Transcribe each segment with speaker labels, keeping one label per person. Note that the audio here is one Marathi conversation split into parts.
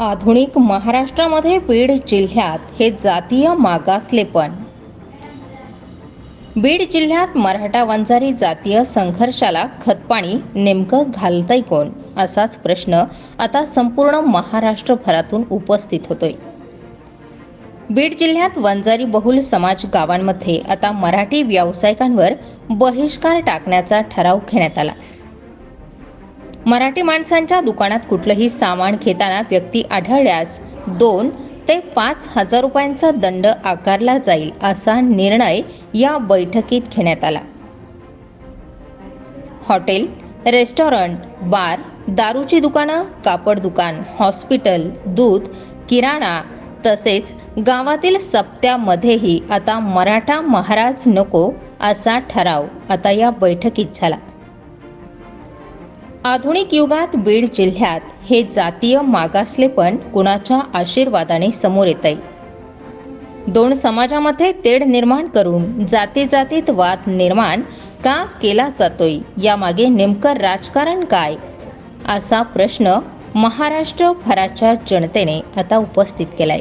Speaker 1: आधुनिक महाराष्ट्रामध्ये बीड जिल्ह्यात हे जातीय मागासलेपण बीड जिल्ह्यात मराठा वंजारी जातीय संघर्षाला खतपाणी नेमकं घालतंय कोण? असाच प्रश्न आता संपूर्ण महाराष्ट्रभरातून उपस्थित होतोय. बीड जिल्ह्यात वंजारी बहुल समाज गावांमध्ये आता मराठी व्यावसायिकांवर बहिष्कार टाकण्याचा ठराव घेण्यात आला. मराठी माणसांच्या दुकानात कुठलंही सामान घेताना व्यक्ती आढळल्यास दोन ते पाच हजार रुपयांचा दंड आकारला जाईल असा निर्णय या बैठकीत घेण्यात आला. हॉटेल रेस्टॉरंट बार दारूची दुकानं कापड दुकान हॉस्पिटल दूध किराणा तसेच गावातील सप्त्यामध्येही आता मराठा महाराज नको असा ठराव आता या बैठकीत झाला. आधुनिक युगात बीड जिल्ह्यात हे जातीय मागासलेपण कुणाच्या आशीर्वादाने समोर येत आहे दोन समाजामध्ये तेढ निर्माण करून जाती जातीत वाद निर्माण का केला जातोय? यामागे नेमकं राजकारण काय? असा प्रश्न महाराष्ट्र भराच्या जनतेने आता उपस्थित केलाय.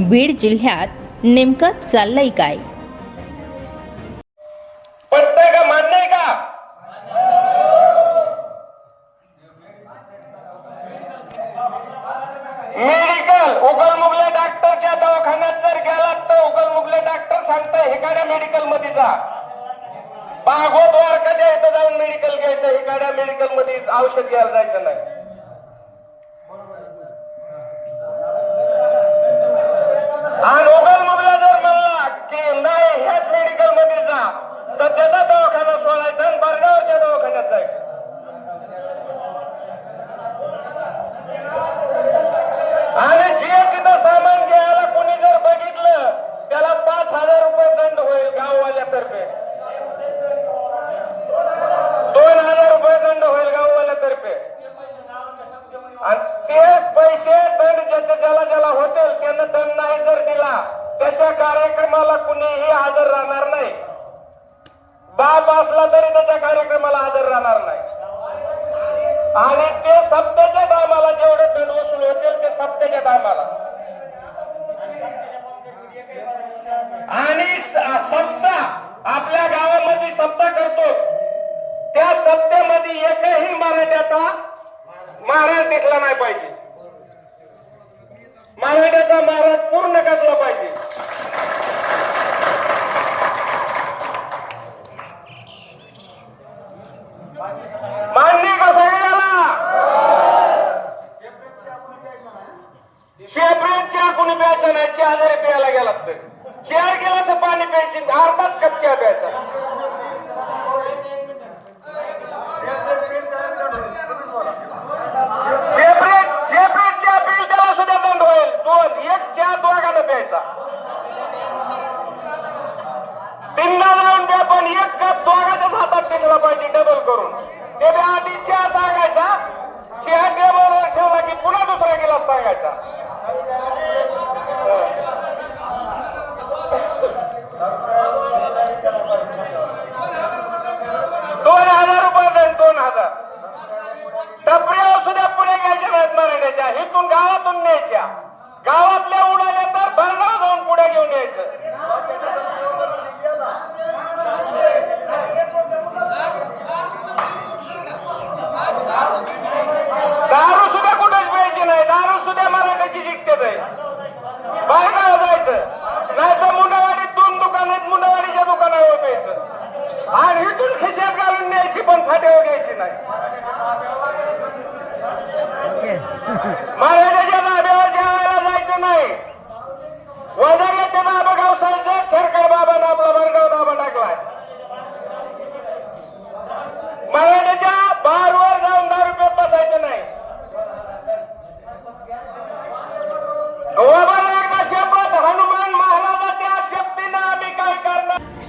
Speaker 1: बीड जिल्ह्यात नेमकं चाललंय काय?
Speaker 2: मेडिकल उगल डॉक्टरच्या दवाखान्यात जर गेलात तर उगलमुगले डॉक्टर सांगतात हेकाड्या मेडिकलमध्ये जा. बागोत वारकाच्या इथं जाऊन मेडिकल घ्यायचं हेकाड्या मेडिकलमध्ये औषध घ्यायला जायचं नाही. कार्यक्रमाला कुणीही हजर राहणार नाही. बाप असला तरी त्याच्या कार्यक्रमाला हजर राहणार नाही. आणि ते सप्त्याच्या टायमाला जेवढे दंड वसूल होतील ते सप्त्याच्या टायमाला. आणि सत्ता आपल्या गावामध्ये सत्ता करतो. त्या सप्त्यामध्ये एकही मराठ्याचा महाराज दिसला नाही पाहिजे. मराठ्याचा महाराज पूर्ण कसला पाहिजे मान्य का सगळ्याला सेपरेट चहा कोणी प्यायचा नाही चहा जरी प्यायला गेला तर. चार गिलास पाणी प्यायची अर्धाच कप चहा प्यायचा. सेपरेट सेपरेट चहा पिल त्याला सुद्धा बंद होईल. दोन एक चहा दोघांना प्यायचा.